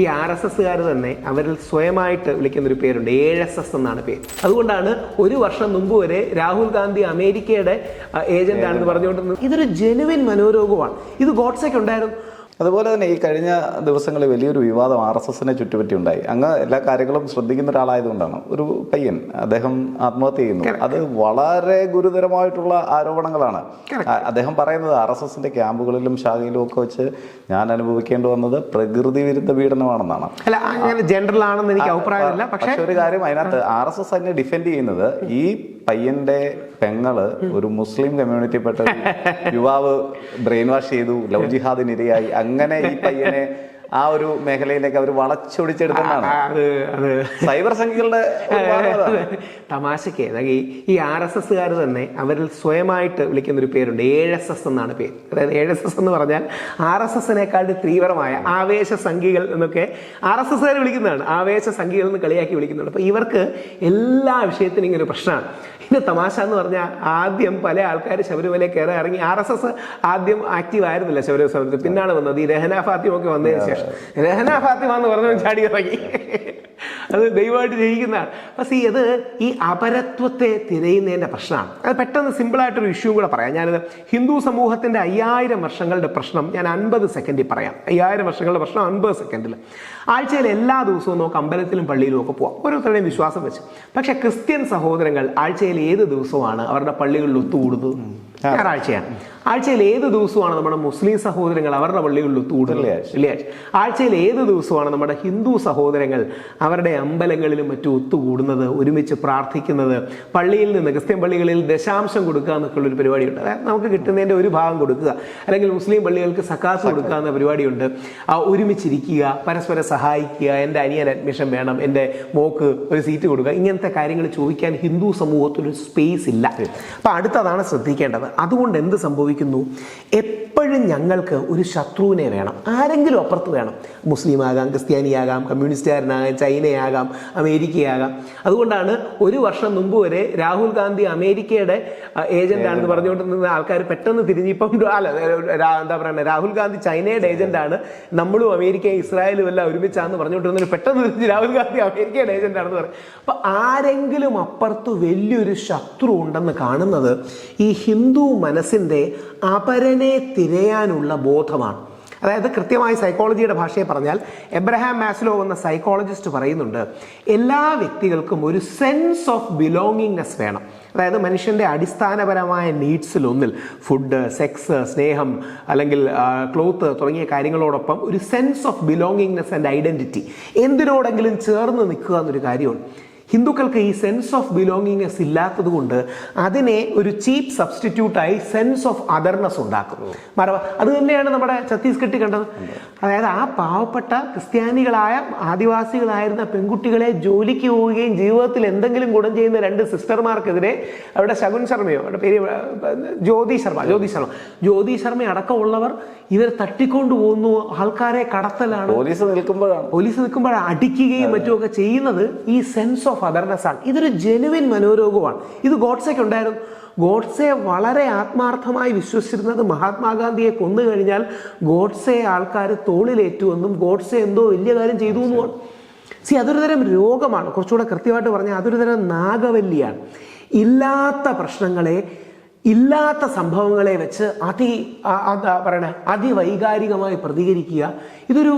ഈ R S എസ്സുകാർ തന്നെ അവരിൽ സ്വയമായിട്ട് വിളിക്കുന്ന ഒരു പേരുണ്ട്. ഏഴ് എസ് എസ് എന്നാണ് പേര്. അതുകൊണ്ടാണ് ഒരു വർഷം മുമ്പ് വരെ രാഹുൽ ഗാന്ധി അമേരിക്കയുടെ ഏജന്റ് ആണെന്ന് പറഞ്ഞുകൊണ്ടിരുന്നത്. ഇതൊരു ജെനുവിൻ മനോരോഗമാണ്. ഇത് ഗോഡ്സൊക്കെ ഉണ്ടായിരുന്നു അതുപോലെ തന്നെ ഈ കഴിഞ്ഞ ദിവസങ്ങളിൽ വലിയൊരു വിവാദം ആർ എസ് എസിനെ ചുറ്റുപറ്റി ഉണ്ടായി അങ്ങ് എല്ലാ കാര്യങ്ങളും ശ്രദ്ധിക്കുന്ന ഒരാളായതുകൊണ്ടാണ്. ഒരു പയ്യൻ അദ്ദേഹം ആത്മഹത്യ ചെയ്യുന്നു. അത് വളരെ ഗുരുതരമായിട്ടുള്ള ആരോപണങ്ങളാണ്. അദ്ദേഹം പറയുന്നത് ആർ എസ് എസിന്റെ ക്യാമ്പുകളിലും ശാഖയിലും ഒക്കെ വെച്ച് ഞാൻ അനുഭവിക്കേണ്ടി വന്നത് പ്രകൃതി വിരുദ്ധ പീഡനമാണെന്നാണ്. അല്ല അങ്ങനെ ജനറൽ ആണെന്ന് എനിക്ക് അഭിപ്രായമില്ല പക്ഷേ പക്ഷെ ഒരു കാര്യം അതിനകത്ത് ആർ എസ് എസ് അതിനെ ഡിഫെൻഡ് ചെയ്യുന്നത് ഈ പയ്യന്റെ പെങ്ങൾ ഒരു മുസ്ലിം കമ്മ്യൂണിറ്റിപ്പെട്ട യുവാവ് ബ്രെയിൻ വാഷ് ചെയ്തു ലവ് ജിഹാദിനിരയായി. അങ്ങനെ ഈ പയ്യനെ ആ ഒരു മേഖലയിലേക്ക് അവർ വളച്ചൊടിച്ചെടുത്തതാണ് സൈബർ സംഖ്യകളുടെ. തമാശക്ക്. ഈ ഈ ആർ എസ് എസ്സുകാർ തന്നെ അവരിൽ സ്വയമായിട്ട് വിളിക്കുന്ന ഒരു പേരുണ്ട്. ഏഴ് എസ് എസ് എന്നാണ് പേര്. അതായത് ഏഴ് എസ് എസ് എന്ന് പറഞ്ഞാൽ ആർ എസ് എസിനേക്കാൾ തീവ്രമായ ആവേശ സംഖ്യകൾ എന്നൊക്കെ ആർ എസ് എസ്സുകാർ വിളിക്കുന്നതാണ്. ആവേശ സംഖ്യകൾ എന്ന് കളിയാക്കി വിളിക്കുന്നുണ്ട് അപ്പൊ ഇവർക്ക് എല്ലാ വിഷയത്തിനും ഇങ്ങനെ ഒരു പ്രശ്നമാണ്. ഇത് തമാശ എന്ന് പറഞ്ഞാൽ ആദ്യം പല ആൾക്കാർ ശബരിമല കയറി ഇറങ്ങി ആർ എസ് എസ് ആദ്യം ആക്റ്റീവ് ആയിരുന്നില്ല ശബരിമല സമരത്തിൽ. പിന്നാണ് വന്നത്. ഈ രഹന ഫാത്തിമ ഒക്കെ വന്നതിന് ശേഷം. രഹന ഫാത്തിമ എന്ന് പറഞ്ഞു ചാടി ഇറങ്ങി. അത് ദൈവമായിട്ട് ജയിക്കുന്നതാണ് പക്ഷേ ഇത് ഈ അപരത്വത്തെ തിരയുന്നതിന്റെ പ്രശ്നമാണ്. അത് പെട്ടെന്ന് സിമ്പിളായിട്ടൊരു ഇഷ്യൂ കൂടെ പറയാം. ഞാനത് ഹിന്ദു സമൂഹത്തിന്റെ അയ്യായിരം വർഷങ്ങളുടെ പ്രശ്നം ഞാൻ അൻപത് സെക്കൻഡിൽ പറയാം. അയ്യായിരം വർഷങ്ങളുടെ പ്രശ്നം അൻപത് സെക്കൻഡിൽ. ആഴ്ചയിൽ എല്ലാ ദിവസവും നമുക്ക് അമ്പലത്തിലും പള്ളിയിലും ഒക്കെ പോവാം. ഓരോരുത്തരുടെയും വിശ്വാസം വെച്ച്. പക്ഷേ ക്രിസ്ത്യൻ സഹോദരങ്ങൾ ആഴ്ചയിൽ ഏത് ദിവസമാണ് അവരുടെ പള്ളികളിൽ ഒത്തുകൂടുന്നത്? ഞായറാഴ്ചയാണ്. ആഴ്ചയിൽ ഏത് ദിവസമാണ് നമ്മുടെ മുസ്ലിം സഹോദരങ്ങൾ അവരുടെ പള്ളികളിൽ ഒത്തുകൂടുന്നത്? വെള്ളിയാഴ്ച. ആഴ്ചയിൽ ഏത് ദിവസമാണ് നമ്മുടെ ഹിന്ദു സഹോദരങ്ങൾ അവരുടെ അമ്പലങ്ങളിലും മറ്റും ഒത്തുകൂടുന്നത് ഒരുമിച്ച് പ്രാർത്ഥിക്കുന്നത് പള്ളിയിൽ നിന്ന് ക്രിസ്ത്യൻ പള്ളികളിൽ ദശാംശം കൊടുക്കുക എന്നൊക്കെയുള്ള ഒരു പരിപാടിയുണ്ട്. അതായത് നമുക്ക് കിട്ടുന്നതിന്റെ ഒരു ഭാഗം കൊടുക്കുക. അല്ലെങ്കിൽ മുസ്ലിം പള്ളികൾക്ക് സക്കാസ് കൊടുക്കുക എന്ന പരിപാടിയുണ്ട്. ആ ഒരുമിച്ചിരിക്കുക പരസ്പരം സഹായിക്കുക എന്റെ അനിയൻ അഡ്മിഷൻ വേണം എന്റെ മോക്ക് ഒരു സീറ്റ് കൊടുക്കുക ഇങ്ങനത്തെ കാര്യങ്ങൾ ചോദിക്കാൻ ഹിന്ദു സമൂഹത്തിൽ ഒരു സ്പേസ് ഇല്ല. അപ്പം അടുത്തതാണ് ശ്രദ്ധിക്കേണ്ടത്. അതുകൊണ്ട് എന്ത് സംഭവിക്കുന്നു എപ്പോഴും ഞങ്ങൾക്ക് ഒരു ശത്രുവിനെ വേണം. ആരെങ്കിലും അപ്പുറത്ത് വേണം. മുസ്ലിം ആകാം ക്രിസ്ത്യാനിയാകാം കമ്മ്യൂണിസ്റ്റുകാരനാകാം ചൈനയാകാം അമേരിക്കയാകാം. അതുകൊണ്ടാണ് ഒരു വർഷം മുമ്പ് വരെ രാഹുൽ ഗാന്ധി അമേരിക്കയുടെ ഏജന്റ് ആണെന്ന് പറഞ്ഞുകൊണ്ടിരുന്ന ആൾക്കാർ പെട്ടെന്ന് തിരിഞ്ഞിപ്പം അല്ല എന്താ പറയുക രാഹുൽ ഗാന്ധി ചൈനയുടെ ഏജന്റ് ആണ്. നമ്മളും അമേരിക്കയും ഇസ്രായേലും എല്ലാം ഒരുമിച്ചാണെന്ന് പറഞ്ഞുകൊണ്ടിരുന്നതിന് പെട്ടെന്ന് തിരിഞ്ഞ് രാഹുൽ ഗാന്ധി അമേരിക്കയുടെ ഏജന്റ് ആണെന്ന് പറയും. അപ്പൊ ആരെങ്കിലും അപ്പുറത്ത് വലിയൊരു ശത്രു ഉണ്ടെന്ന് കാണുന്നത് ഈ ഹിന്ദു മനസ്സിന്റെ അപരനെ തിരയാനുള്ള ബോധമാണ്. അതായത് കൃത്യമായി സൈക്കോളജിയുടെ ഭാഷയെ പറഞ്ഞാൽ എബ്രഹാം മാസ്ലോ എന്ന സൈക്കോളജിസ്റ്റ് പറയുന്നുണ്ട് എല്ലാ വ്യക്തികൾക്കും ഒരു സെൻസ് ഓഫ് ബിലോങ്ങിങ്നെസ് വേണം. അതായത് മനുഷ്യന്റെ അടിസ്ഥാനപരമായ നീഡ്സിലൊന്നിൽ ഫുഡ് സെക്സ് സ്നേഹം അല്ലെങ്കിൽ ക്ലോത്ത് തുടങ്ങിയ കാര്യങ്ങളോടൊപ്പം ഒരു sense of belongingness and identity എന്തിനോടെങ്കിലും ചേർന്ന് നിൽക്കുക എന്നൊരു കാര്യമുണ്ട്. ഹിന്ദുക്കൾക്ക് ഈ സെൻസ് ഓഫ് ബിലോങ്ങിങ്നെസ് ഇല്ലാത്തത് കൊണ്ട് അതിനെ ഒരു ചീപ്പ് സബ്സ്റ്റിറ്റ്യൂട്ടായി സെൻസ് ഓഫ് അതർനെസ് ഉണ്ടാക്കുന്നു മറവ അത് തന്നെയാണ് നമ്മുടെ ഛത്തീസ്ഗഡിൽ കണ്ടത്. അതായത് ആ പാവപ്പെട്ട ക്രിസ്ത്യാനികളായ ആദിവാസികളായിരുന്ന പെൺകുട്ടികളെ ജോലിക്ക് പോവുകയും ജീവിതത്തിൽ എന്തെങ്കിലും ഗുണം ചെയ്യുന്ന രണ്ട് സിസ്റ്റർമാർക്കെതിരെ അവിടെ ശകുൻ ശർമ്മയോ അവിടെ പേര് ജ്യോതി ശർമ്മ ജ്യോതി ശർമ്മ. ജ്യോതി ശർമ്മ അടക്കമുള്ളവർ ഇവർ തട്ടിക്കൊണ്ടു പോകുന്നു ആൾക്കാരെ കടത്തലാണ്. പോലീസ് നിൽക്കുമ്പോഴാണ്. പോലീസ് നിൽക്കുമ്പോഴാണ് അടിക്കുകയും മറ്റുമൊക്കെ ചെയ്യുന്നത് ഈ സെൻസ് ഓഫ് അതർനെസ് ആണ് ഇതൊരു ജെനുവിൻ മനോരോഗമാണ് ഇത് ഗോഡ്സെക്ക് ഉണ്ടായിരുന്നു ഗോഡ്സെ വളരെ ആത്മാർത്ഥമായി വിശ്വസിച്ചിരുന്നത് മഹാത്മാഗാന്ധിയെ കൊന്നു കഴിഞ്ഞാൽ ഗോഡ്സെ ആൾക്കാർ തോളിലേറ്റുവെന്നും ഗോഡ്സെ എന്തോ വലിയ കാര്യം ചെയ്തു എന്നുമാണ് സി അതൊരു തരം രോഗമാണ്. കുറച്ചുകൂടെ കൃത്യമായിട്ട് പറഞ്ഞാൽ അതൊരു തരം നാഗവല്ലിയാണ്. ഇല്ലാത്ത പ്രശ്നങ്ങളെ ഇല്ലാത്ത സംഭവങ്ങളെ വെച്ച് അതി പറയണേ അതിവൈകാരികമായി പ്രതികരിക്കുക. ഇതൊരു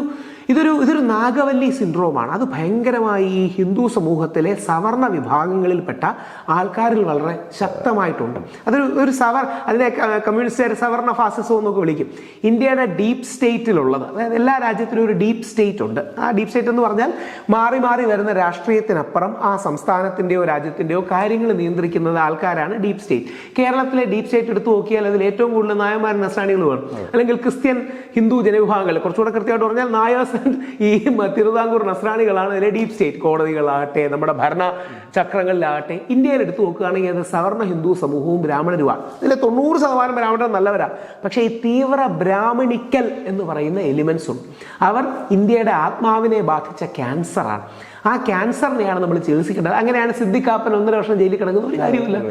ഇതൊരു ഇതൊരു നാഗവല്ലി സിൻഡ്രോമാണ്. അത് ഭയങ്കരമായി ഈ ഹിന്ദു സമൂഹത്തിലെ സവർണ വിഭാഗങ്ങളിൽപ്പെട്ട ആൾക്കാരിൽ വളരെ ശക്തമായിട്ടുണ്ട്. അതൊരു ഒരു സവർ അതിനെ കമ്മ്യൂണിസ്റ്റ് കമ്മ്യൂണിസ്റ്റുകാർ സവർണ ഫാസിസം എന്നൊക്കെ വിളിക്കും. ഇന്ത്യയുടെ ഡീപ്പ് സ്റ്റേറ്റിലുള്ളത് അതായത് എല്ലാ രാജ്യത്തിലും ഒരു ഡീപ്പ് സ്റ്റേറ്റ് ഉണ്ട്. ആ ഡീപ്പ് സ്റ്റേറ്റ് എന്ന് പറഞ്ഞാൽ മാറി മാറി വരുന്ന രാഷ്ട്രീയത്തിനപ്പുറം ആ സംസ്ഥാനത്തിന്റെയോ രാജ്യത്തിന്റെയോ കാര്യങ്ങൾ നിയന്ത്രിക്കുന്നത് ആൾക്കാരാണ് ഡീപ്പ് സ്റ്റേറ്റ്. കേരളത്തിലെ ഡീപ്പ് സ്റ്റേറ്റ് എടുത്തു നോക്കിയാൽ അതിൽ ഏറ്റവും കൂടുതൽ നായന്മാരും നസ്രാണികളുമാണ്. അല്ലെങ്കിൽ ക്രിസ്ത്യൻ ഹിന്ദു ജനവിഭാഗങ്ങൾ. കുറച്ചുകൂടെ കൃത്യമായിട്ട് പറഞ്ഞാൽ നായേഴ്സ് ഈ മ- തിരുവിതാംകൂർ നസ്രാണികളാണ് അതിലെ ഡീപ് സ്റ്റേറ്റ് കോടതികളാകട്ടെ നമ്മുടെ ഭരണ ചക്രങ്ങളിലാകട്ടെ ഇന്ത്യയിൽ എടുത്തു നോക്കുകയാണെങ്കിൽ അത് സവർണ ഹിന്ദു സമൂഹവും ബ്രാഹ്മണരുമാണ്. ഇതിലെ തൊണ്ണൂറ് ശതമാനം ബ്രാഹ്മണർ നല്ലവരാണ് പക്ഷേ ഈ തീവ്ര ബ്രാഹ്മണിക്കൽ എന്ന് പറയുന്ന എലിമെന്റ്സ് ഉണ്ട്. അവർ ഇന്ത്യയുടെ ആത്മാവിനെ ബാധിച്ച ക്യാൻസറാണ്. ആ ക്യാൻസറിനെയാണ് നമ്മൾ ചികിത്സിക്കേണ്ടത്. അങ്ങനെയാണ് സിദ്ധിക്കാപ്പൻ ഒന്നര വർഷം ജയിലിൽ കിടക്കുന്ന ഒരു കാര്യമില്ല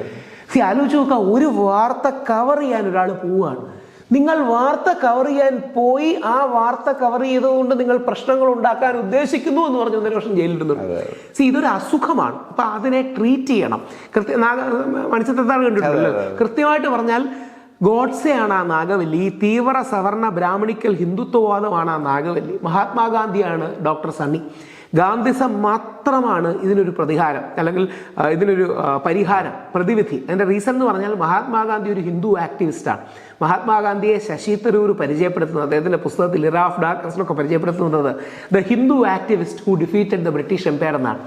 സി ആലോചിച്ച് നോക്കുക ഒരു വാർത്ത കവർ ചെയ്യാൻ ഒരാൾ പോവുകയാണ്. നിങ്ങൾ വാർത്ത കവർ ചെയ്യാൻ പോയി ആ വാർത്ത കവർ ചെയ്തതുകൊണ്ട് നിങ്ങൾ പ്രശ്നങ്ങൾ ഉണ്ടാക്കാൻ ഉദ്ദേശിക്കുന്നു എന്ന് പറഞ്ഞ് ഒന്നര വർഷം ജയിലിടുന്നുണ്ട് സി ഇതൊരു അസുഖമാണ്. അപ്പൊ അതിനെ ട്രീറ്റ് ചെയ്യണം. കൃത്യ മണിച്ചത്താണ് കണ്ടിട്ടുണ്ടല്ലോ. കൃത്യമായിട്ട് പറഞ്ഞാൽ ഗോഡ്സെയാണ് ആ നാഗവല്ലി. ഈ തീവ്ര സവർണ ബ്രാഹ്മണിക്കൽ ഹിന്ദുത്വവാദമാണ് ആ നാഗവല്ലി. മഹാത്മാഗാന്ധിയാണ് ഡോക്ടർ സണ്ണി. ഗാന്ധിസം മാത്രമാണ് ഇതിനൊരു പ്രതികാരം അല്ലെങ്കിൽ ഇതിനൊരു പരിഹാരം പ്രതിവിധി. അതിന്റെ റീസൺ എന്ന് പറഞ്ഞാൽ മഹാത്മാഗാന്ധി ഒരു ഹിന്ദു ആക്ടിവിസ്റ്റാണ് മഹാത്മാഗാന്ധിയെ ശശി തരൂർ പരിചയപ്പെടുത്തുന്നത് അദ്ദേഹത്തിന്റെ പുസ്തകത്തിൽ ഇറ ഓഫ് പരിചയപ്പെടുത്തുന്നത് the Hindu activist who defeated the British empire എന്നാണ്.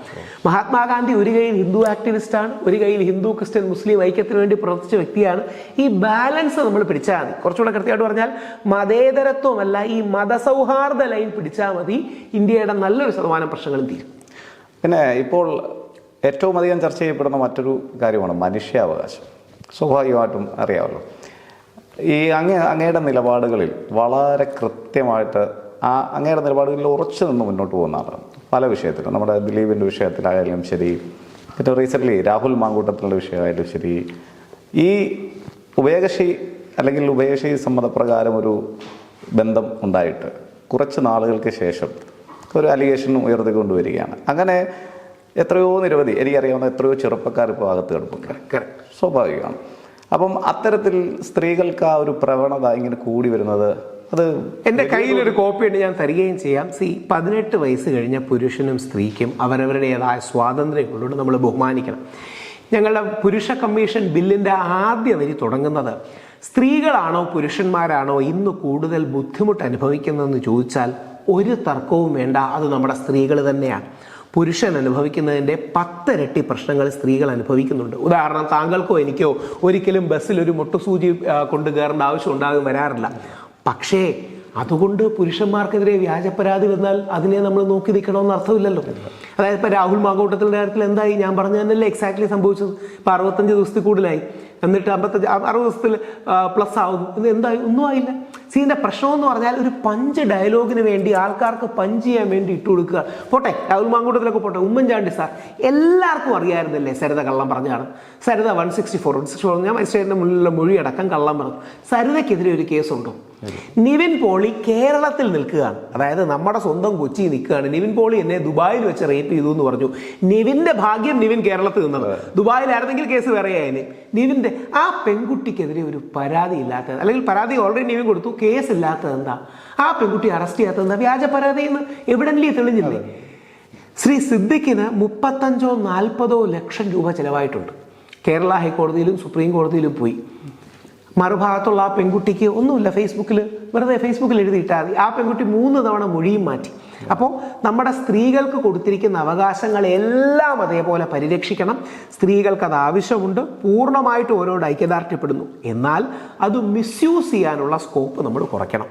മഹാത്മാഗാന്ധി ഒരു കയ്യിൽ ഹിന്ദു ആക്ടിവിസ്റ്റാണ് ഒരു കയ്യിൽ ഹിന്ദു ക്രിസ്ത്യൻ മുസ്ലിം ഐക്യത്തിന് വേണ്ടി പ്രവർത്തിച്ച വ്യക്തിയാണ്. ഈ ബാലൻസ് നമ്മൾ പിടിച്ചാൽ മതി. കുറച്ചുകൂടെ കൃത്യമായിട്ട് പറഞ്ഞാൽ മതേതരത്വമല്ല ഈ മതസൗഹാർദ്ദ ലൈൻ പിടിച്ചാൽ മതി. ഇന്ത്യയുടെ നല്ലൊരു ശതമാനം പ്രശ്നങ്ങളും തീരും. പിന്നെ ഇപ്പോൾ ഏറ്റവും അധികം ചർച്ച ചെയ്യപ്പെടുന്ന മറ്റൊരു കാര്യമാണ് മനുഷ്യാവകാശം. സ്വാഭാവികമായിട്ടും അറിയാമല്ലോ. ഈ അങ്ങേ അങ്ങയുടെ നിലപാടുകളിൽ വളരെ കൃത്യമായിട്ട് ആ അങ്ങയുടെ നിലപാടുകളിൽ ഉറച്ചു നിന്ന് മുന്നോട്ട് പോകുന്ന ആളാണ്. പല വിഷയത്തിലും. നമ്മുടെ ദിലീപിന്റെ വിഷയത്തിലായാലും ശരി പിന്നെ റീസെന്റ്ലി രാഹുൽ മാങ്കൂട്ടത്തിന്റെ വിഷയമായാലും ശരി ഈ ഉഭയകക്ഷി അല്ലെങ്കിൽ ഉഭയകക്ഷി സമ്മതപ്രകാരം ഒരു ബന്ധം ഉണ്ടായിട്ട് കുറച്ച് നാളുകൾക്ക് ശേഷം ഒരു അലിഗേഷൻ ഉയർത്തിക്കൊണ്ടുവരികയാണ് അങ്ങനെ എത്രയോ നിരവധി എനിക്കറിയാവുന്ന എത്രയോ ചെറുപ്പക്കാർ ഇപ്പോൾ അകത്ത് കിടപ്പുണ്ട്. സ്വാഭാവികമാണ്. അപ്പം അത്തരത്തിൽ സ്ത്രീകൾക്ക് ആ ഒരു പ്രവണത ഇങ്ങനെ കൂടി വരുന്നത് അത് എന്റെ കയ്യിലൊരു കോപ്പി ഉണ്ട് ഞാൻ തരികയും ചെയ്യാം. സി പതിനെട്ട് വയസ്സ് കഴിഞ്ഞ പുരുഷനും സ്ത്രീക്കും അവരവരുടേതായ സ്വാതന്ത്ര്യങ്ങളോട് നമ്മൾ ബഹുമാനിക്കണം. ഞങ്ങളുടെ പുരുഷ കമ്മീഷൻ ബില്ലിന്റെ ആദ്യ വരി തുടങ്ങുന്നത് സ്ത്രീകളാണോ പുരുഷന്മാരാണോ ഇന്ന് കൂടുതൽ ബുദ്ധിമുട്ട് അനുഭവിക്കുന്നതെന്ന് ചോദിച്ചാൽ ഒരു തർക്കവും വേണ്ട അത് നമ്മുടെ സ്ത്രീകൾ തന്നെയാണ്. പുരുഷൻ അനുഭവിക്കുന്നതിന്റെ പത്തിരട്ടി പ്രശ്നങ്ങൾ സ്ത്രീകൾ അനുഭവിക്കുന്നുണ്ട്. ഉദാഹരണം താങ്കൾക്കോ എനിക്കോ ഒരിക്കലും ബസ്സിൽ ഒരു മുട്ടുസൂചി കൊണ്ട് കയറേണ്ട ആവശ്യം ഉണ്ടാകും വരാറില്ല. പക്ഷേ അതുകൊണ്ട് പുരുഷന്മാർക്കെതിരെ വ്യാജ പരാതി വന്നാൽ അതിനെ നമ്മൾ നോക്കി നിൽക്കണമെന്ന് അർത്ഥമില്ലല്ലോ. അതായത് ഇപ്പോൾ രാഹുൽ മാങ്കോട്ടത്തിന്റെ കാര്യത്തിൽ എന്തായി? ഞാൻ പറഞ്ഞു തന്നെയല്ലേ എക്സാക്ട്ലി സംഭവിച്ചത്. ഇപ്പോൾ അറുപത്തഞ്ച് ദിവസത്തിൽ കൂടുതലായി. എന്നിട്ട് അമ്പത്തഞ്ച് അറുപത് ദിവസത്തിൽ പ്ലസ് ആവുന്നു. എന്തായി? ഒന്നും ആയില്ല. സീന്റെ പ്രശ്നം എന്ന് പറഞ്ഞാൽ ഒരു പഞ്ച് ഡയലോഗിന് വേണ്ടി ആൾക്കാർക്ക് പഞ്ച് ചെയ്യാൻ വേണ്ടി ഇട്ട് കൊടുക്കുക. പോട്ടെ രാഹുൽ മാങ്കൂട്ടത്തിലൊക്കെ പോട്ടെ ഉമ്മൻചാണ്ടി സാർ എല്ലാവർക്കും അറിയാമായിരുന്നല്ലേ സരിത കള്ളം പറഞ്ഞാണ്? Saritha one sixty four one sixty four ഞാൻ മജിസ്ട്രേറ്റിന്റെ മുന്നിലുള്ള മൊഴിയടക്കം കള്ളം പറഞ്ഞു. സരിതയ്ക്കെതിരെ ഒരു കേസുണ്ടോ നിവിൻ പോളി കേരളത്തിൽ നിൽക്കുകയാണ്. അതായത് നമ്മുടെ സ്വന്തം കൊച്ചി നിൽക്കുകയാണ്. നിവിൻ പോളി എന്നെ ദുബായിൽ വെച്ച് റേപ്പ് ചെയ്തു എന്ന് പറഞ്ഞു. നിവിന്റെ ഭാഗ്യം നിവിൻ കേരളത്തിൽ നിന്നത്. ദുബായിലായിരുന്നെങ്കിൽ കേസ് വേറെയായതിന് നിവിന്റെ ആ പെൺകുട്ടിക്കെതിരെ ഒരു പരാതി ഇല്ലാത്തത് അല്ലെങ്കിൽ പരാതി ഓൾറെഡി നിവിൻ കൊടുത്തു. കേസ് ഇല്ലാത്തത് എന്താ? ആ പെൺകുട്ടി അറസ്റ്റ് ചെയ്യാത്തത് എന്താ? വ്യാജ പരാതി എന്ന് എവിഡൻലി തെളിഞ്ഞില്ലേ ശ്രീ സിദ്ദിഖിന് മുപ്പത്തഞ്ചോ നാൽപ്പതോ ലക്ഷം രൂപ ചെലവായിട്ടുണ്ട്. കേരള ഹൈക്കോടതിയിലും സുപ്രീം കോടതിയിലും പോയി. മറുഭാഗത്തുള്ള ആ പെൺകുട്ടിക്ക് ഒന്നുമില്ല ഫേസ്ബുക്കിൽ വെറുതെ ഫേസ്ബുക്കിൽ എഴുതിയിട്ടാൽ മതി. ആ പെൺകുട്ടി മൂന്ന് തവണ മൊഴിയും മാറ്റി. അപ്പോൾ നമ്മുടെ സ്ത്രീകൾക്ക് കൊടുത്തിരിക്കുന്ന അവകാശങ്ങളെല്ലാം അതേപോലെ പരിരക്ഷിക്കണം. സ്ത്രീകൾക്ക് അത് ആവശ്യമുണ്ട് പൂർണമായിട്ട് ഓരോട് ഐക്യദാർഢ്യപ്പെടുന്നു. എന്നാൽ അത് മിസ്യൂസ് ചെയ്യാനുള്ള സ്കോപ്പ് നമ്മൾ കുറയ്ക്കണം.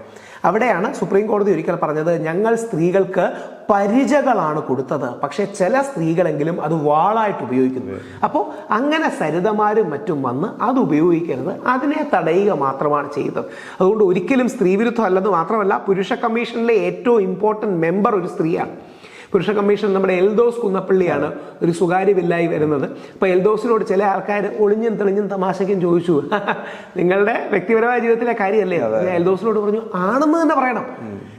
അവിടെയാണ് സുപ്രീം കോടതി ഒരിക്കൽ പറഞ്ഞത് ഞങ്ങൾ സ്ത്രീകൾക്ക് പരിചകളാണ് കൊടുത്തത്. പക്ഷേ ചില സ്ത്രീകളെങ്കിലും അത് വാളായിട്ട് ഉപയോഗിക്കുന്നു. അപ്പോൾ അങ്ങനെ സരിതമാരും മറ്റും വന്ന് അത് ഉപയോഗിക്കരുത്. അതിനെ തടയുക മാത്രമാണ് ചെയ്തത്. അതുകൊണ്ട് ഒരിക്കലും സ്ത്രീവിരുദ്ധം അല്ലെന്ന് മാത്രമല്ല പുരുഷ കമ്മീഷനിലെ ഏറ്റവും ഇമ്പോർട്ടന്റ് മെമ്പർ ഒരു സ്ത്രീയാണ്. പുരുഷ കമ്മീഷൻ നമ്മുടെ എൽദോസ് കുന്നപ്പള്ളിയാണ് ഒരു സ്വകാര്യ വില്ലായി വരുന്നത്. അപ്പോൾ എൽദോസിനോട് ചില ആൾക്കാർ ഒളിഞ്ഞും തെളിഞ്ഞും തമാശയ്ക്കും ചോദിച്ചു. നിങ്ങളുടെ വ്യക്തിപരമായ ജീവിതത്തിലെ കാര്യമല്ലേ? എൽദോസിനോട് പറഞ്ഞു ആണെന്ന് തന്നെ പറയണം.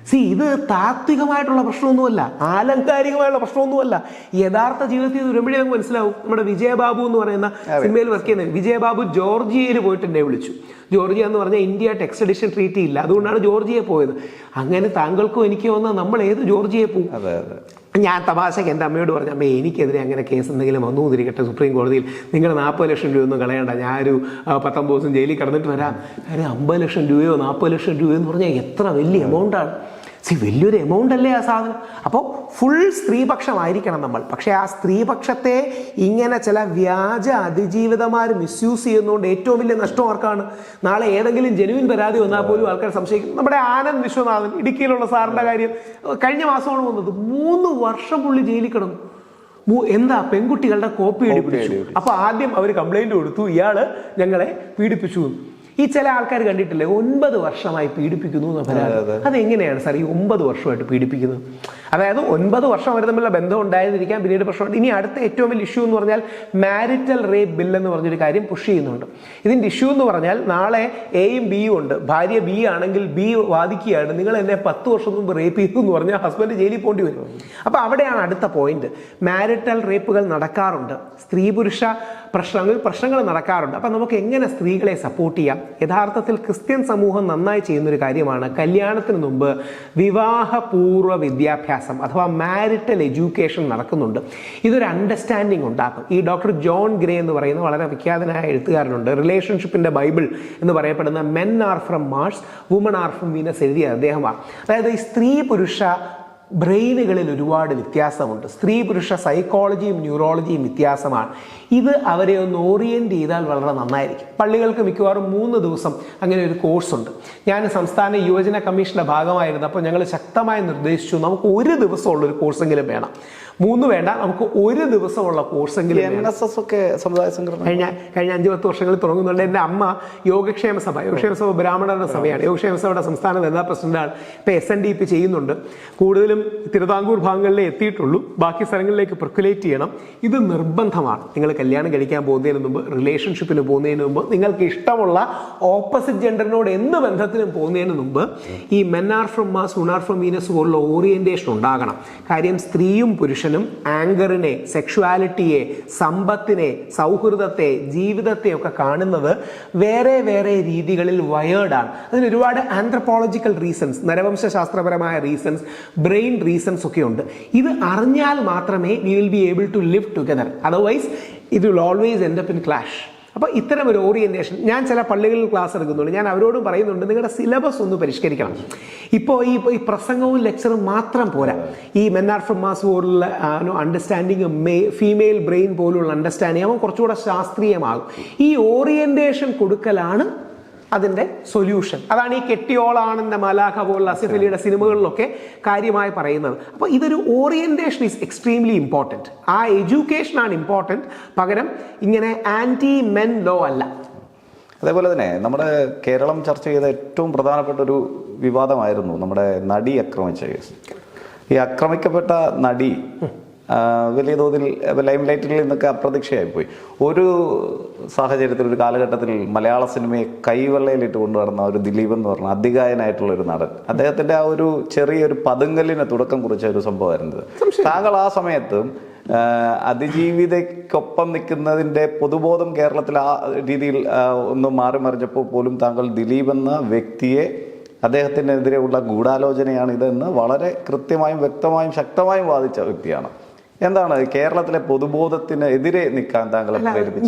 സി ഇത് താത്വികമായിട്ടുള്ള പ്രശ്നമൊന്നുമല്ല. ആലങ്കാരികമായുള്ള പ്രശ്നമൊന്നുമല്ല. യഥാർത്ഥ ജീവിതത്തിൽ ഇത് വരുമ്പോഴേ നമുക്ക് മനസ്സിലാവും. നമ്മുടെ വിജയബാബു എന്ന് പറയുന്ന സിനിമയിൽ വർക്ക് ചെയ്യുന്ന വിജയബാബു ജോർജിയയിൽ പോയിട്ട് എന്നെ വിളിച്ചു. ജോർജിയ എന്ന് പറഞ്ഞാൽ ഇന്ത്യ എക്സ്ട്രഡിഷൻ ട്രീറ്റി ഇല്ല. അതുകൊണ്ടാണ് ജോർജിയെ പോയത്. അങ്ങനെ താങ്കൾക്കും എനിക്ക് വന്നാൽ നമ്മൾ ഏത് ജോർജിയെ പോകും ഞാൻ തമാശയ്ക്ക് എന്റെ അമ്മയോട് പറഞ്ഞു അമ്മേ എനിക്കെതിരെ അങ്ങനെ കേസ് എന്തെങ്കിലും വന്നു തിരികട്ടെ സുപ്രീം കോടതിയിൽ. നിങ്ങൾ നാൽപ്പത് ലക്ഷം രൂപ ഒന്നും കളയണ്ട. ഞാനൊരു പത്തൊമ്പത് ദിവസം ജയിലിൽ കിടന്നിട്ട് വരാം. കാര്യം അമ്പത് ലക്ഷം രൂപയോ നാൽപ്പത് ലക്ഷം രൂപയോ എന്ന് പറഞ്ഞാൽ എത്ര വലിയ എമൗണ്ടാണ് സി വലിയൊരു എമൗണ്ട് അല്ലേ ആ സാധനം? അപ്പോൾ ഫുൾ സ്ത്രീപക്ഷമായിരിക്കണം നമ്മൾ. പക്ഷേ ആ സ്ത്രീപക്ഷത്തെ ഇങ്ങനെ ചില വ്യാജ അതിജീവിതമാർ മിസ്യൂസ് ചെയ്യുന്നതുകൊണ്ട് ഏറ്റവും വലിയ നഷ്ടം ആർക്കാണ്? നാളെ ഏതെങ്കിലും ജനുവിൻ പരാതി വന്നാൽ പോലും ആൾക്കാർ സംശയിക്കും. നമ്മുടെ ആനന്ദ് വിശ്വനാഥൻ ഇടുക്കിയിലുള്ള സാറിന്റെ കാര്യം. കഴിഞ്ഞ മാസമാണ് വന്നത്. മൂന്ന് വർഷം പുള്ളി ജയിലിൽ കിടന്നു. മൂ- എന്താ പെൺകുട്ടികളുടെ കോപ്പി പീഡിപ്പിച്ചു അപ്പൊ ആദ്യം അവർ കംപ്ലൈന്റ് കൊടുത്തു. ഇയാൾ ഞങ്ങളെ പീഡിപ്പിച്ചു. ഈ ചില ആൾക്കാർ കണ്ടിട്ടില്ലേ? ഒൻപത് വർഷമായി പീഡിപ്പിക്കുന്നു എന്ന് പരാതി അതെങ്ങനെയാണ് സാർ ഈ ഒമ്പത് വർഷമായിട്ട് പീഡിപ്പിക്കുന്നത്? അതായത് ഒൻപത് വർഷം അവർ തമ്മിലുള്ള ബന്ധം ഉണ്ടായിരുന്നിരിക്കാം പിന്നീട് പ്രശ്നമുണ്ട്. ഇനി അടുത്ത ഏറ്റവും വലിയ ഇഷ്യൂ എന്ന് പറഞ്ഞാൽ മാരിറ്റൽ റേപ്പ് ബിൽ എന്ന് പറഞ്ഞൊരു കാര്യം പുഷ് ചെയ്യുന്നുണ്ട്. ഇതിന്റെ ഇഷ്യൂ എന്ന് പറഞ്ഞാൽ നാളെ എയും ബിയും ഉണ്ട്. ഭാര്യ ബി ആണെങ്കിൽ ബി വാദിക്കുകയാണ്. നിങ്ങൾ എന്നെ പത്ത് വർഷം മുമ്പ് റേപ്പ് ചെയ്തു എന്ന് പറഞ്ഞാൽ ഹസ്ബൻഡ് ജയിലിൽ പോകേണ്ടി വരും. അപ്പൊ അവിടെയാണ് അടുത്ത പോയിന്റ് മാരിറ്റൽ റേപ്പുകൾ നടക്കാറുണ്ട്. സ്ത്രീ പുരുഷ പ്രശ്നങ്ങൾ പ്രശ്നങ്ങൾ നടക്കാറുണ്ട്. അപ്പൊ നമുക്ക് എങ്ങനെ സ്ത്രീകളെ സപ്പോർട്ട് ചെയ്യാം? യഥാർത്ഥത്തിൽ ക്രിസ്ത്യൻ സമൂഹം നന്നായി ചെയ്യുന്ന ഒരു കാര്യമാണ് കല്യാണത്തിന് മുമ്പ് വിവാഹപൂർവ വിദ്യാഭ്യാസം. അഥവാ മാരിറ്റൽ എഡ്യൂക്കേഷൻ നടക്കുന്നുണ്ട്. ഇതൊരു അണ്ടർസ്റ്റാൻഡിങ് ഉണ്ടാക്കും. ഈ ഡോക്ടർ ജോൺ ഗ്രേ എന്ന് പറയുന്ന വളരെ വിഖ്യാതനായ എഴുത്തുകാരനുണ്ട്. റിലേഷൻഷിപ്പിന്റെ ബൈബിൾ എന്ന് പറയപ്പെടുന്ന men are from Mars woman are from Venus എഴുതിയ അദ്ദേഹമാണ്. അതായത് ഈ സ്ത്രീ പുരുഷ ബ്രെയിനുകളിൽ ഒരുപാട് വ്യത്യാസമുണ്ട്. സ്ത്രീ പുരുഷ സൈക്കോളജിയും ന്യൂറോളജിയും വ്യത്യാസമാണ്. ഇത് അവരെ ഒന്ന് ഓറിയന്റ് ചെയ്താൽ വളരെ നന്നായിരിക്കും. പള്ളികൾക്ക് മിക്കവാറും മൂന്ന് ദിവസം അങ്ങനെ ഒരു കോഴ്സുണ്ട് ഞാൻ സംസ്ഥാന യുവജന കമ്മീഷന്റെ ഭാഗമായിരുന്നു. അപ്പോൾ ഞങ്ങൾ ശക്തമായി നിർദ്ദേശിച്ചു നമുക്ക് ഒരു ദിവസമുള്ള ഒരു കോഴ്സെങ്കിലും വേണം. മൂന്ന് വേണ്ട നമുക്ക് ഒരു ദിവസമുള്ള കോഴ്സെങ്കിലും എൻ എസ് എസ് ഒക്കെ സമുദായ സംഘടന കഴിഞ്ഞ കഴിഞ്ഞ അഞ്ച് പത്ത് വർഷങ്ങളിൽ തുടങ്ങുന്നുണ്ട്. എന്റെ അമ്മ യോഗക്ഷേമ സഭ യോഗക്ഷേമ സഭ ബ്രാഹ്മണരുടെ സഭയാണ്. യോഗക്ഷേമ സഭയുടെ സംസ്ഥാന വനിതാ പ്രസിഡന്റാണ്. ഇപ്പം എസ് എൻ ഡി പി ചെയ്യുന്നുണ്ട്. കൂടുതലും തിരുവിതാംകൂർ ഭാഗങ്ങളിലേ എത്തിയിട്ടുള്ളൂ. ബാക്കി സ്ഥലങ്ങളിലേക്ക് പെർക്കുലേറ്റ് ചെയ്യണം. ഇത് നിർബന്ധമാണ്. നിങ്ങൾ കല്യാണം കഴിക്കാൻ പോകുന്നതിന് മുമ്പ് റിലേഷൻഷിപ്പിന് പോകുന്നതിന് മുമ്പ് നിങ്ങൾക്ക് ഇഷ്ടമുള്ള ഓപ്പോസിറ്റ് ജെൻഡറിനോട് എന്ത് ബന്ധത്തിനും പോകുന്നതിന് മുമ്പ് ഈ men are from Mars woman are from Venus പോലുള്ള ഓറിയന്റേഷൻ ഉണ്ടാകണം. കാര്യം സ്ത്രീയും പുരുഷനും ആങ്കറിനെ സെക്ഷുവാലിറ്റിയെ സമ്പത്തിനെ സൗഹൃദത്തെ ജീവിതത്തെ ഒക്കെ കാണുന്നത് വേറെ വേറെ രീതികളിൽ വയേർഡാണ് അതിന് ഒരുപാട് ആന്ത്രപ്പോളജിക്കൽ റീസൺസ് നരവംശാസ്ത്രപരമായ റീസൺസ് ബ്രെയിൻ റീസൺസ് ഒക്കെ ഉണ്ട്. ഇത് അറിഞ്ഞാൽ മാത്രമേ we will be able to live together otherwise ഇത് will always end up in clash അപ്പോൾ ഇത്തരം ഒരു ഓറിയന്റേഷൻ ഞാൻ ചില പള്ളികളിൽ ക്ലാസ് എടുക്കുന്നുണ്ട്. ഞാൻ അവരോടും പറയുന്നുണ്ട് നിങ്ങളുടെ സിലബസ് ഒന്ന് പരിഷ്കരിക്കണം. ഇപ്പോൾ ഈ ഈ പ്രസംഗവും ലെക്ചറും മാത്രം പോരാ. ഈ മെന്നാർ ഫ്രം മാസ് പോലുള്ള അണ്ടർസ്റ്റാൻഡിങ് മേ ഫീമെയിൽ ബ്രെയിൻ പോലുള്ള അണ്ടർസ്റ്റാൻഡിങ് അവൻ കുറച്ചുകൂടെ ശാസ്ത്രീയമാകും. ഈ ഓറിയന്റേഷൻ കൊടുക്കലാണ് അതിന്റെ സൊല്യൂഷൻ അതാണ് ഈ കെട്ടിയോളാണെന്ന മലാഖ പോലുള്ള അസിഫ് അലിയുടെ സിനിമകളിലൊക്കെ കാര്യമായി പറയുന്നത്. അപ്പോൾ ഇതൊരു ഓറിയന്റേഷൻ ഈസ് എക്സ്ട്രീംലി ഇമ്പോർട്ടന്റ് ആ എഡ്യൂക്കേഷൻ ആണ് ഇമ്പോർട്ടന്റ് പകരം ഇങ്ങനെ ആന്റി മെൻ ലോ അല്ല. അതേപോലെ തന്നെ നമ്മുടെ കേരളം ചർച്ച ചെയ്ത ഏറ്റവും പ്രധാനപ്പെട്ട ഒരു വിവാദമായിരുന്നു നമ്മുടെ നടി ആക്രമിച്ച കേസ്. ഈ ആക്രമിക്കപ്പെട്ട നടി വലിയ തോതിൽ ലൈം ലൈറ്റിൽ നിന്നൊക്കെ അപ്രതീക്ഷയായി പോയി ഒരു സാഹചര്യത്തിൽ ഒരു കാലഘട്ടത്തിൽ മലയാള സിനിമയെ കൈവെള്ളയിലിട്ട് കൊണ്ടുവരുന്ന ഒരു ദിലീപ് എന്ന് പറഞ്ഞ അധികായനായിട്ടുള്ള ഒരു നടൻ. അദ്ദേഹത്തിന്റെ ആ ഒരു ചെറിയൊരു പതുങ്കലിന് തുടക്കം കുറിച്ച ഒരു സംഭവമായിരുന്നത് താങ്കൾ ആ സമയത്ത് അതിജീവിതയ്ക്കൊപ്പം നിൽക്കുന്നതിന്റെ പൊതുബോധം കേരളത്തിൽ ആ രീതിയിൽ ഒന്ന് മാറി മറിഞ്ഞപ്പോൾ പോലും താങ്കൾ ദിലീപ് എന്ന വ്യക്തിയെ അദ്ദേഹത്തിനെതിരെയുള്ള ഗൂഢാലോചനയാണ് ഇതെന്ന് വളരെ കൃത്യമായും വ്യക്തമായും ശക്തമായും വാദിച്ച വ്യക്തിയാണ്. എന്താണ് കേരളത്തിലെ പൊതുബോധത്തിന് എതിരെ നിൽക്കാൻ താങ്കൾ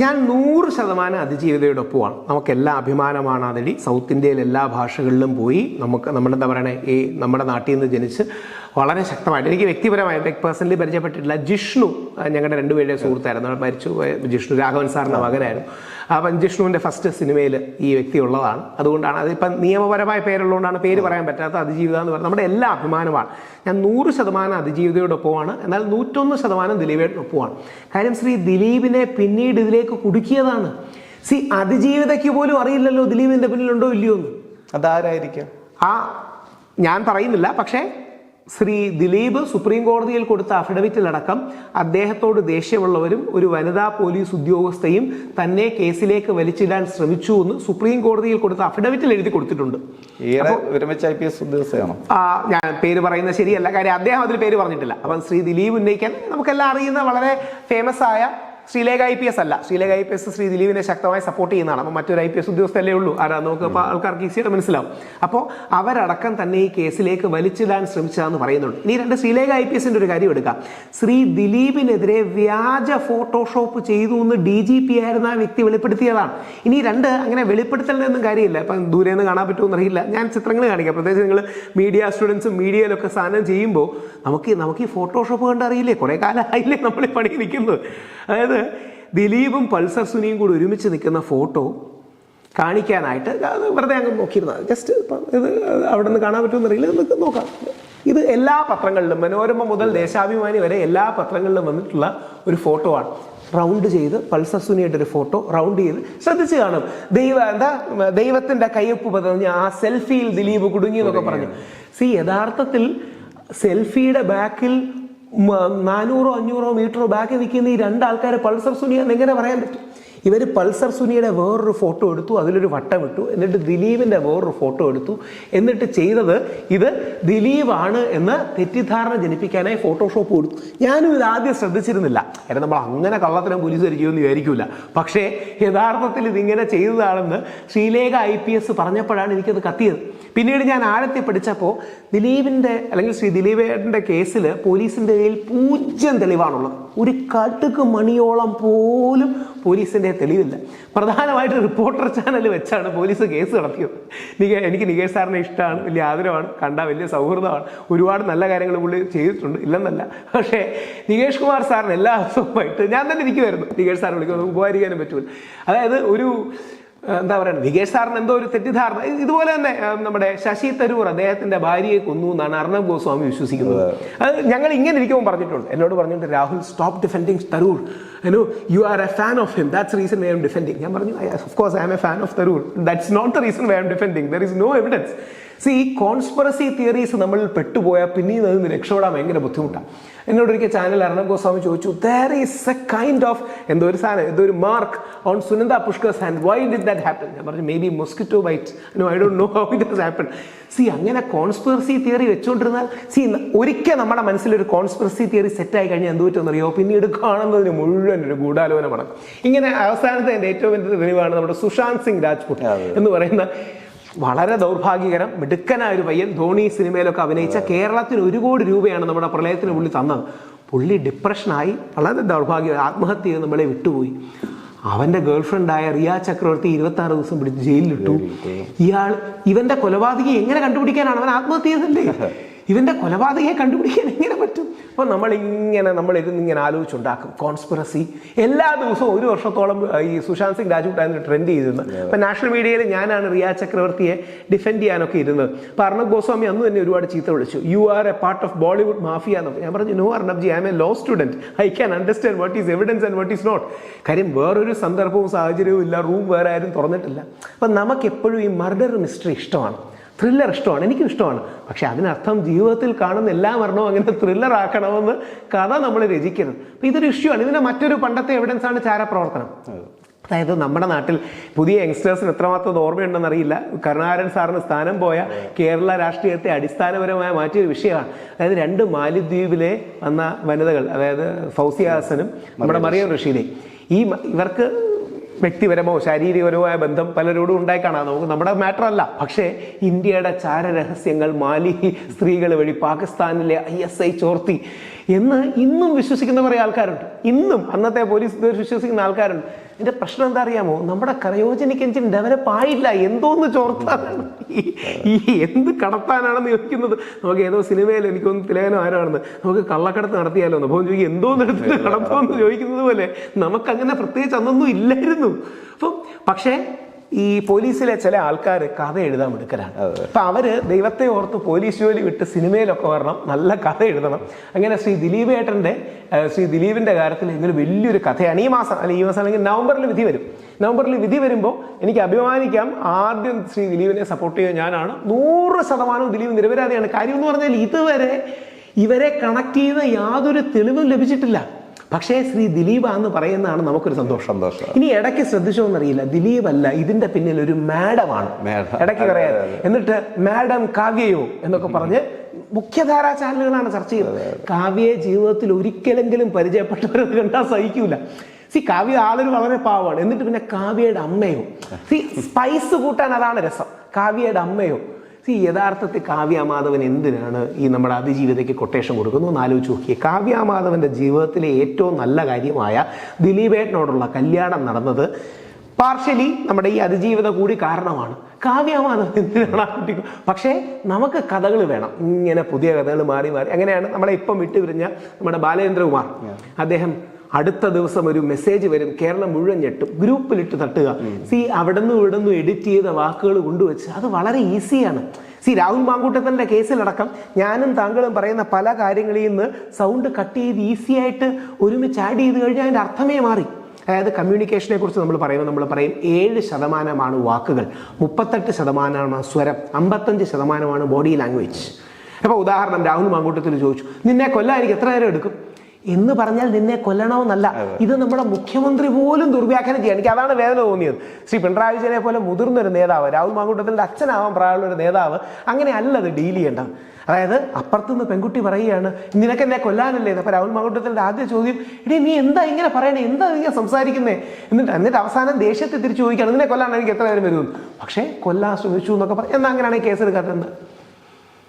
ഞാൻ നൂറ് ശതമാനം അതിജീവിതയുടെ ഒപ്പമാണ് നമുക്കെല്ലാം അഭിമാനമാണ് അതിടി സൗത്ത് ഇന്ത്യയിൽ എല്ലാ ഭാഷകളിലും പോയി നമുക്ക് നമ്മുടെ എന്താ പറയണേ ഈ നമ്മുടെ നാട്ടിൽ നിന്ന് ജനിച്ച് വളരെ ശക്തമായിട്ട് എനിക്ക് വ്യക്തിപരമായിട്ട് പേഴ്സണലി പരിചയപ്പെട്ടിട്ടില്ല ജിഷ്ണു ഞങ്ങളുടെ രണ്ടുപേരുടെ സുഹൃത്തായിരുന്നു. മരിച്ചു ജിഷ്ണു രാഘവൻ സാറിന്റെ മകനായിരുന്നു. അപ്പം പഞ്ചിഷ്ണുവിന്റെ ഫസ്റ്റ് സിനിമയിൽ ഈ വ്യക്തി ഉള്ളതാണ്. അതുകൊണ്ടാണ് അതിപ്പം നിയമപരമായ പേരുള്ളതുകൊണ്ടാണ് പേര് പറയാൻ പറ്റാത്ത അതിജീവിത എന്ന് പറയുന്നത്. നമ്മുടെ എല്ലാ അഭിമാനമാണ്. ഞാൻ നൂറ് ശതമാനം അതിജീവിതയോടൊപ്പമാണ്. എന്നാൽ നൂറ്റൊന്ന് ശതമാനം ദിലീപിനൊപ്പമാണ്. കാര്യം ശ്രീ ദിലീപിനെ പിന്നീട് ഇതിലേക്ക് കുടുക്കിയതാണ്. സി അതിജീവിതയ്ക്ക് പോലും അറിയില്ലല്ലോ ദിലീപിന്റെ പിന്നിലുണ്ടോ ഇല്ലയോ എന്ന്. അതാരായിരിക്കും? ആ ഞാൻ പറയുന്നില്ല. പക്ഷേ ശ്രീ ദിലീപ് സുപ്രീം കോടതിയിൽ കൊടുത്ത അഫിഡവിറ്റിലടക്കം അദ്ദേഹത്തോട് ദേഷ്യമുള്ളവരും ഒരു വനിതാ പോലീസ് ഉദ്യോഗസ്ഥയും തന്നെ കേസിലേക്ക് വലിച്ചിടാൻ ശ്രമിച്ചു എന്ന് സുപ്രീം കോടതിയിൽ കൊടുത്ത അഫിഡവിറ്റിൽ എഴുതി കൊടുത്തിട്ടുണ്ട്. ആ, ഞാൻ പേര് പറയുന്നത് ശരിയല്ല. കാര്യം അദ്ദേഹം അതിൽ പേര് പറഞ്ഞിട്ടില്ല. അപ്പം ശ്രീ ദിലീപ് ഉന്നയിക്കാൻ നമുക്കെല്ലാം അറിയുന്ന വളരെ ഫേമസ് ആയ ശ്രീലേഖ ഐ പി എസ് അല്ല. Sreelekha I P S Sree ദിലീപിനെ ശക്തമായി സപ്പോർട്ട് ചെയ്യുന്നതാണ്. അപ്പോൾ മറ്റൊരു ഐ പി എസ് ഉദ്യോഗസ്ഥല്ലേ ഉള്ളൂ. ആരാ? നമുക്ക് അപ്പോൾ ആൾക്കാർക്ക് ഈസിയായിട്ട് മനസ്സിലാവും. അപ്പോൾ അവരടക്കം തന്നെ ഈ കേസിലേക്ക് വലിച്ചിടാൻ ശ്രമിച്ചതാന്ന് പറയുന്നുണ്ട്. ഇനി രണ്ട് ശ്രീലേഖ ഐ പി എസിന്റെ ഒരു കാര്യം എടുക്കാം. ശ്രീ ദിലീപിനെതിരെ വ്യാജ ഫോട്ടോഷോപ്പ് ചെയ്തു എന്ന് ഡി ജി പി ആയിരുന്ന ആ വ്യക്തി വെളിപ്പെടുത്തിയതാണ്. ഇനി രണ്ട് അങ്ങനെ വെളിപ്പെടുത്തലിനൊന്നും കാര്യമില്ല. ഇപ്പം ദൂരെ നിന്ന് കാണാൻ പറ്റുമെന്ന് അറിയില്ല ഞാൻ ചിത്രങ്ങൾ കാണിക്കാം. പ്രത്യേകിച്ച് നിങ്ങൾ മീഡിയ സ്റ്റുഡൻസും മീഡിയയിലൊക്കെ സാധനം ചെയ്യുമ്പോൾ നമുക്ക് നമുക്ക് ഈ ഫോട്ടോഷോപ്പ് കണ്ട് അറിയില്ലേ? കുറേ കാലമായില്ലേ നമ്മൾ പണിയിരിക്കുന്നത് പണി ദിലീപും പൾസർ സുനിയും കൂടി ഒരുമിച്ച് നിൽക്കുന്ന ഫോട്ടോ കാണിക്കാനായിട്ട് അത് വെറുതെ അങ്ങ് നോക്കിയിരുന്നത് ജസ്റ്റ് ഇപ്പം ഇത് അവിടെ നിന്ന് കാണാൻ പറ്റുമെന്ന് അറിയില്ല നമുക്ക് നോക്കാം. ഇത് എല്ലാ പത്രങ്ങളിലും മനോരമ മുതൽ ദേശാഭിമാനി വരെ എല്ലാ പത്രങ്ങളിലും വന്നിട്ടുള്ള ഒരു ഫോട്ടോ ആണ്. റൗണ്ട് ചെയ്ത് പൾസർ സുനിയുടെ ഒരു ഫോട്ടോ റൗണ്ട് ചെയ്ത് ശ്രദ്ധിച്ച് കാണും. ദൈവ എന്താ ദൈവത്തിന്റെ കയ്യൊപ്പ് പതഞ്ഞ് ആ സെൽഫിയിൽ ദിലീപ് കുടുങ്ങി എന്നൊക്കെ പറഞ്ഞു. സി യഥാർത്ഥത്തിൽ സെൽഫിയുടെ ബാക്കിൽ നാനൂറോ അഞ്ഞൂറോ മീറ്ററോ ബാക്കി നിൽക്കുന്ന ഈ രണ്ടാൾക്കാരെ പൾസർ സുനിയാന്ന് എങ്ങനെ പറയാൻ പറ്റും? ഇവർ പൾസർ സുനിയുടെ വേറൊരു ഫോട്ടോ എടുത്തു അതിലൊരു വട്ടം ഇട്ടു എന്നിട്ട് ദിലീപിന്റെ വേറൊരു ഫോട്ടോ എടുത്തു. എന്നിട്ട് ചെയ്തത് ഇത് ദിലീപാണ് എന്ന് തെറ്റിദ്ധാരണ ജനിപ്പിക്കാനായി ഫോട്ടോഷോപ്പ് കൊടുത്തു. ഞാനും ഇത് ആദ്യം ശ്രദ്ധിച്ചിരുന്നില്ല. കാരണം നമ്മൾ അങ്ങനെ കള്ളത്തരം പോലീസ് ചെയ്യുമെന്ന് വിചാരിക്കില്ല പക്ഷേ യഥാർത്ഥത്തിൽ ഇതിങ്ങനെ ചെയ്തതാണെന്ന് ശ്രീലേഖ ഐ പി എസ് പറഞ്ഞപ്പോഴാണ് എനിക്കത് കത്തിയത്. പിന്നീട് ഞാൻ ആഴത്തിൽ പഠിച്ചപ്പോൾ ദിലീപിന്റെ അല്ലെങ്കിൽ ശ്രീ ദിലീപേട്ടന്റെ കേസിൽ പോലീസിന്റെ കയ്യിൽ പൂജ്യം തെളിവാണുള്ളത്. ഒരു കടുക്ക് മണിയോളം പോലും പോലീസിന്റെ തെളിവില്ല. പ്രധാനമായിട്ട് റിപ്പോർട്ടർ ചാനൽ വെച്ചാണ് പോലീസ് കേസ് നടത്തിയത്. നിക എനിക്ക് നികേഷ് സാറിനെ ഇഷ്ടമാണ് വലിയ ആദരവാണ് കണ്ട വലിയ സൗഹൃദമാണ്. ഒരുപാട് നല്ല കാര്യങ്ങൾ പുള്ളി ചെയ്തിട്ടുണ്ട് ഇല്ലെന്നല്ല. പക്ഷേ നികേഷ് കുമാർ സാറിന് എല്ലാ ദിവസവുമായിട്ട് ഞാൻ തന്നെ ഇരിക്കുമായിരുന്നു നികേഷ് സാറിനെ വിളിക്കുന്നത് ഉപകാരിക്കാനും പറ്റുമല്ലോ അതായത് ഒരു എന്താ പറയുക വികേഷ് സാറിന് എന്തോ ഒരു തെറ്റിദ്ധാരണ. ഇതുപോലെ തന്നെ നമ്മുടെ ശശി തരൂർ അദ്ദേഹത്തിന്റെ ഭാര്യയെ കൊന്നു എന്നാണ് അർണബ് ഗോസ്വാമി വിശ്വസിക്കുന്നത്. അത്. ഞങ്ങൾ ഇങ്ങനെ ഇരിക്കുമ്പോൾ പറഞ്ഞിട്ടുണ്ട്. എന്നോട് പറഞ്ഞിട്ട് Rahul stop defending Tharoor. You you are a fan of him that's reason why I'm defending ഞാൻ പറഞ്ഞു of course I'm a fan of Tharoor. That's not the reason why I'm defending there is no evidence see ഈ conspiracy theories നമ്മൾ പെട്ടുപോയാൽ പിന്നീട് അതിൽ നിന്ന് രക്ഷപ്പെടാൻ ഭയങ്കര ബുദ്ധിമുട്ടാണ് എന്നോട് ഒരിക്കൽ ചാനൽ അർണബ് ഗോസ്വാമി ചോദിച്ചു there is a kind of എന്തോ ഒരു സാധനം എന്തോ ഒരു mark on Sunanda Pushkar's and why did that happen ഞാൻ പറഞ്ഞു may be mosquito bite no I don't know how it has happen see അങ്ങനെ കോൺസ്പിറസി തിയറി വെച്ചുകൊണ്ടിരുന്നാൽ സി ഒരിക്കൽ നമ്മുടെ മനസ്സിലൊരു കോൺസ്പിറസി തിയറി സെറ്റായി കഴിഞ്ഞാൽ എന്ത് പറ്റുമെന്നറിയോ പിന്നീട് കാണുന്നതിന് മുഴുവൻ ഒരു ഗൂഢാലോചന നടക്കും. ഇങ്ങനെ അവസാനത്തെ എന്റെ ഏറ്റവും വലിയ തെളിവാണ് നമ്മുടെ സുശാന്ത് സിംഗ് രാജ്പുട്ട് എന്ന് പറയുന്ന വളരെ ദൗർഭാഗ്യകരം മിടുക്കനായ ഒരു പയ്യൻ ധോണി സിനിമയിലൊക്കെ അഭിനയിച്ച കേരളത്തിന് ഒരു കോടി രൂപയാണ് നമ്മുടെ പ്രളയത്തിന് പുള്ളി തന്നത്. പുള്ളി ഡിപ്രഷനായി വളരെ ദൗർഭാഗ്യം ആത്മഹത്യ ചെയ്ത് നമ്മളെ വിട്ടുപോയി. അവന്റെ ഗേൾഫ്രണ്ടായ റിയ ചക്രവർത്തി ഇരുപത്തി ആറ് ദിവസം പിടിച്ച് ജയിലിലിട്ടു. ഇയാൾ ഇവന്റെ കൊലപാതകി എങ്ങനെ കണ്ടുപിടിക്കാനാണ്? അവൻ ആത്മഹത്യ ചെയ്തല്ലേ ഇവന്റെ കൊലപാതകയെ കണ്ടുപിടിക്കാൻ എങ്ങനെ പറ്റും? അപ്പോൾ നമ്മളിങ്ങനെ നമ്മളിരുന്ന് ഇങ്ങനെ ആലോചിച്ചുണ്ടാക്കും. കോൺസ്പിറസി എല്ലാ ദിവസവും ഒരു വർഷത്തോളം ഈ സുശാന്ത് സിംഗ് രാജ്പുട്ടായിരുന്നു ട്രെൻഡ് ചെയ്തിരുന്നത്. അപ്പോൾ നാഷണൽ മീഡിയയിൽ ഞാനാണ് റിയ ചക്രവർത്തിയെ ഡിഫെൻഡ് ചെയ്യാനൊക്കെ ഇരുന്നത്. അപ്പോൾ അർണബ് ഗോസ്വാമി അന്ന് തന്നെ ഒരുപാട് ചീത്ത വിളിച്ചു. You are a part of Bollywood mafia എന്നൊക്കെ ഞാൻ പറഞ്ഞു no Arnab ji I am a law student I can understand what is evidence and what is not കാര്യം വേറൊരു സന്ദർഭവും സാഹചര്യവും ഇല്ല. റൂം വേറെ ആരും തുറന്നിട്ടില്ല. അപ്പം നമുക്ക് എപ്പോഴും ഈ മർഡർ മിസ്റ്ററി ഇഷ്ടമാണ്. ത്രില്ലർ ഇഷ്ടമാണ് എനിക്കും ഇഷ്ടമാണ്. പക്ഷെ അതിനർത്ഥം ജീവിതത്തിൽ കാണുന്ന എല്ലാ മരണവും അങ്ങനെ ത്രില്ലർ ആക്കണമെന്ന് കഥ നമ്മൾ രചിക്കരുത്. അപ്പം ഇതൊരു ഇഷ്യൂ ആണ്. ഇതിന്റെ മറ്റൊരു പണ്ടത്തെ എവിഡൻസ് ആണ് ചാരപ്രവർത്തനം. അതായത് നമ്മുടെ നാട്ടിൽ പുതിയ യങ്സ്റ്റേഴ്സിന് എത്രമാത്രം ഓർമ്മയുണ്ടെന്ന് അറിയില്ല. കരുണാകരൻ സാറിന് സ്ഥാനം പോയ കേരള രാഷ്ട്രീയത്തെ അടിസ്ഥാനപരമായി മാറ്റിയൊരു വിഷയമാണ്. അതായത് രണ്ട് മാലിദ്വീപിലെ വന്ന വനിതകൾ അതായത് ഫൗസിയാസനും നമ്മുടെ മറിയം റഷീദയും ഈ ഇവർക്ക് വ്യക്തിപരമോ ശാരീരികപരമായ ബന്ധം പലരോടും ഉണ്ടായി കാണാം. നമുക്ക് നമ്മുടെ മാറ്റർ അല്ല പക്ഷേ ഇന്ത്യയുടെ ചാരരഹസ്യങ്ങൾ മാലി സ്ത്രീകൾ വഴി പാകിസ്ഥാനിലെ ഐ എസ് ഐ ചോർത്തി എന്ന് ഇന്നും വിശ്വസിക്കുന്ന കുറേ ആൾക്കാരുണ്ട്. ഇന്നും അന്നത്തെ പോലീസ് വിശ്വസിക്കുന്ന ആൾക്കാരുണ്ട്. ഇതിന്റെ പ്രശ്നം എന്താ അറിയാമോ? നമ്മുടെ ക്രയോജനിക് എഞ്ചിൻ ഡെവലപ്പ് ആയില്ല എന്തോന്ന് ചോർത്താനാണ്? ഈ എന്ത് കടത്താനാണെന്ന് ചോദിക്കുന്നത്? നമുക്ക് ഏതോ സിനിമയിൽ എനിക്കൊന്ന് തിലകനം ആരാണെന്ന്. നമുക്ക് കള്ളക്കടത്ത് നടത്തിയാലോ എന്ന്. അപ്പോൾ ചോദിക്കും എന്തോന്ന് എടുത്തിട്ട് കടത്തുമെന്ന് ചോദിക്കുന്നത് പോലെ നമുക്കങ്ങനെ പ്രത്യേകിച്ച് അന്നൊന്നും ഇല്ലായിരുന്നു. അപ്പം പക്ഷേ ഈ പോലീസിലെ ചില ആൾക്കാർ കഥ എഴുതാൻ എടുക്കലാണ് അപ്പൊ അവർ ദൈവത്തെ ഓർത്ത് പോലീസ് ജോലി വിട്ട് സിനിമയിലൊക്കെ വരണം നല്ല കഥ എഴുതണം. അങ്ങനെ ശ്രീ ദിലീപ് ഏട്ടന്റെ ശ്രീ ദിലീപിന്റെ കാര്യത്തിൽ ഇങ്ങനെ വലിയൊരു കഥയാണ്. ഈ മാസം അല്ലെങ്കിൽ ഈ മാസം അല്ലെങ്കിൽ നവംബറിൽ വിധി വരും. നവംബറിൽ വിധി വരുമ്പോൾ എനിക്ക് അഭിമാനിക്കാം. ആദ്യം ശ്രീ ദിലീപിനെ സപ്പോർട്ട് ചെയ്യാൻ ഞാനാണ്. നൂറ് ശതമാനവും ദിലീപ് നിരപരാധിയാണ്. കാര്യം എന്ന് പറഞ്ഞാൽ ഇതുവരെ ഇവരെ കണക്ട് ചെയ്യുന്ന യാതൊരു തെളിവും ലഭിച്ചിട്ടില്ല. പക്ഷേ ശ്രീ ദിലീപ് എന്ന് പറയുന്നതാണ് നമുക്കൊരു സന്തോഷം. സന്തോഷം. ഇനി ഇടയ്ക്ക് ശ്രദ്ധിച്ചോ എന്നറിയില്ല ദിലീപ് അല്ല ഇതിന്റെ പിന്നിൽ ഒരു മാഡമാണ്. മാഡം. ഇടയ്ക്ക് പറയാം. എന്നിട്ട് മാഡം കാവ്യയോ എന്നൊക്കെ പറഞ്ഞ് മുഖ്യധാരാ ചാനലുകളാണ് ചർച്ച ചെയ്യുന്നത് കാവ്യയെ ജീവിതത്തിൽ ഒരിക്കലെങ്കിലും പരിചയപ്പെട്ടവരത് കണ്ടാൽ സഹിക്കൂല. സി കാവ്യ ആളൊരു വളരെ പാവമാണ്. എന്നിട്ട് പിന്നെ കാവ്യയുടെ അമ്മയോ? സി സ്പൈസ് കൂട്ടാൻ അതാണ് രസം. കാവ്യയുടെ അമ്മയോ? സി യഥാർത്ഥത്തിൽ കാവ്യാമാധവൻ എന്തിനാണ് ഈ നമ്മുടെ അതിജീവിതയ്ക്ക് കൊട്ടേഷൻ കൊടുക്കുന്നു എന്ന് ആലോചിച്ച് നോക്കിയേ. കാവ്യാമാധവന്റെ ജീവിതത്തിലെ ഏറ്റവും നല്ല കാര്യമായ ദിലീപേട്ടനോടുള്ള കല്യാണം നടന്നത് പാർഷ്യലി നമ്മുടെ ഈ അതിജീവിത കൂടി കാരണമാണ്. കാവ്യാമാധവൻ എന്തിനാണ് ആ കുട്ടി? പക്ഷേ നമുക്ക് കഥകൾ വേണം. ഇങ്ങനെ പുതിയ കഥകൾ മാറി മാറി. അങ്ങനെയാണ് നമ്മളെ ഇപ്പം വിട്ടുപിരിഞ്ഞ നമ്മുടെ ബാലേന്ദ്രകുമാർ. അദ്ദേഹം അടുത്ത ദിവസം ഒരു മെസ്സേജ് വരും കേരളം മുഴുവൻ ഞെട്ടും. ഗ്രൂപ്പിലിട്ട് തട്ടുക. സി അവിടെ നിന്നും ഇവിടെ നിന്നും എഡിറ്റ് ചെയ്ത വാക്കുകൾ കൊണ്ടുവച്ച് അത് വളരെ ഈസിയാണ്. സി രാഹുൽ മാങ്കൂട്ടത്തിന്റെ കേസിലടക്കം ഞാനും താങ്കളും പറയുന്ന പല കാര്യങ്ങളിൽ നിന്ന് സൗണ്ട് കട്ട് ചെയ്ത് ഈസിയായിട്ട് ഒരുമിച്ച് ആഡ് ചെയ്ത് കഴിഞ്ഞാൽ അതിന്റെ അർത്ഥമേ മാറി. അതായത് കമ്മ്യൂണിക്കേഷനെ കുറിച്ച് നമ്മൾ പറയുമ്പോൾ നമ്മൾ പറയും ഏഴ് ശതമാനമാണ് വാക്കുകൾ മുപ്പത്തെട്ട് ശതമാനമാണ് സ്വരം അമ്പത്തഞ്ച് ശതമാനമാണ് ബോഡി ലാംഗ്വേജ് അപ്പോൾ ഉദാഹരണം രാഹുൽ മാങ്കൂട്ടത്തിൽ ചോദിച്ചു നിന്നെ കൊല്ലാൻ എനിക്ക് എത്ര നേരം എടുക്കും? എന്ന് പറഞ്ഞാൽ നിന്നെ കൊല്ലണമെന്നല്ല ഇത് നമ്മുടെ മുഖ്യമന്ത്രി പോലും ദുർവ്യാഖ്യാനം ചെയ്യാൻ എനിക്ക് അതാണ് വേദന തോന്നിയത്. ശ്രീ പിണറായി വിജയനെ പോലെ മുതിർന്ന ഒരു നേതാവ് രാഹുൽ മാങ്കൂട്ടത്തിന്റെ അച്ഛനാവാൻ പ്രായമുള്ള ഒരു നേതാവ് അങ്ങനെ അല്ലത് ഡീൽ ചെയ്യേണ്ടത്. അതായത് അപ്പുറത്തുനിന്ന് പെൺകുട്ടി പറയുകയാണ് നിനക്ക് എന്നെ കൊല്ലാനല്ലേ? അപ്പൊ രാഹുൽ മാങ്കൂട്ടത്തിന്റെ ആദ്യ ചോദ്യം എടീ നീ എന്താ ഇങ്ങനെ പറയണേ? എന്താ ഇങ്ങനെ സംസാരിക്കുന്നേ? എന്നിട്ട് എന്നിട്ട് അവസാനം ദേഷ്യത്തെ തിരിച്ചു ചോദിക്കുകയാണ് നിന്നെ കൊല്ലാനാണ് എനിക്ക് എത്ര നേരം വരുമെന്ന് പക്ഷേ കൊല്ലാൻ ശ്രമിച്ചു എന്നൊക്കെ പറഞ്ഞു എന്നാ അങ്ങനെയാണെങ്കിൽ കേസ് എടുക്കാത്തത്